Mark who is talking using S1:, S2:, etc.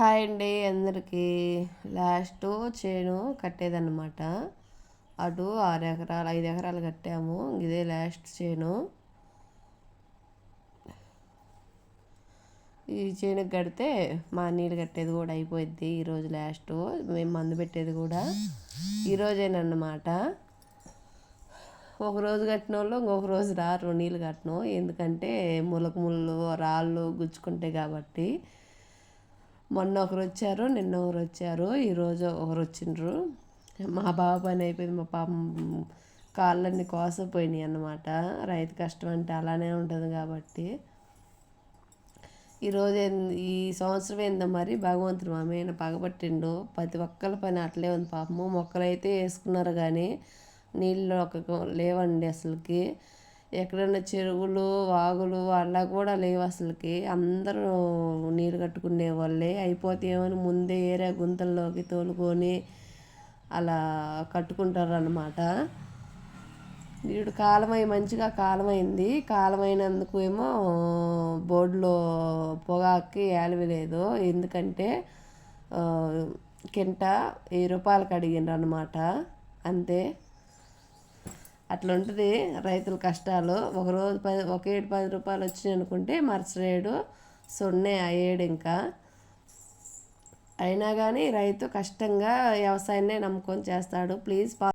S1: Hi అండి అందరికీ. Last చేను కట్టేదన్నమాట. అటు ఆరు ఎకరాలు ఐదు ఎకరాలు కట్టాము. ఇదే లాస్ట్ చేను. ఈ చేనుకి కడితే మా నీళ్ళు కట్టేది కూడా అయిపోయింది ఈరోజు లాస్ట్. మేము మందు పెట్టేది కూడా ఈరోజేనన్నమాట ఒక రోజు కట్టిన వాళ్ళు ఇంకొక రోజు రారు నీళ్ళు కట్టను. ఎందుకంటే ములక ముళ్ళు రాళ్ళు గుచ్చుకుంటాయి కాబట్టి. మొన్న ఒకరు వచ్చారు నిన్న ఒకరు వచ్చారు ఈరోజు ఒకరు వచ్చిండ్రు మా బావ పని అయిపోయింది మా పాప కాళ్ళన్నీ కోసపోయినాయి అన్నమాట. రైతు కష్టం అంటే అలానే ఉంటుంది కాబట్టి. ఈరోజు ఈ సంవత్సరం ఏందో మరి భగవంతుడు మా మీద పగబట్టిండు. ప్రతి ఒక్కరి పని అట్లే ఉంది పాపము. మొక్కలు అయితే వేసుకున్నారు కానీ నీళ్ళు ఒక లేవండి అసలుకి. ఎక్కడన్నా చెరువులు వాగులు అలా కూడా లేవు అసలుకి. అందరూ నీరు కట్టుకునే వాళ్ళే. అయిపోతే ఏమని ముందే ఏరే గుంతల్లోకి తోలుకొని అలా కట్టుకుంటారు అన్నమాట ఇప్పుడు కాలమై మంచిగా కాలమైంది. కాలమైనందుకు ఏమో బోర్డులో పొగాకి లేదు. ఎందుకంటే కింట వెయ్యి రూపాయలకి అడిగిండ్రు అనమాట అంతే. అట్లా ఉంటుంది రైతుల కష్టాలు. ఒకరోజు పది ఒక ఏడు పది రూపాయలు వచ్చినాయి అనుకుంటే మరుసటి సున్నే అయ్యేడు ఇంకా. అయినా కానీ రైతు కష్టంగా వ్యవసాయాన్ని నమ్ముకొని చేస్తాడు. ప్లీజ్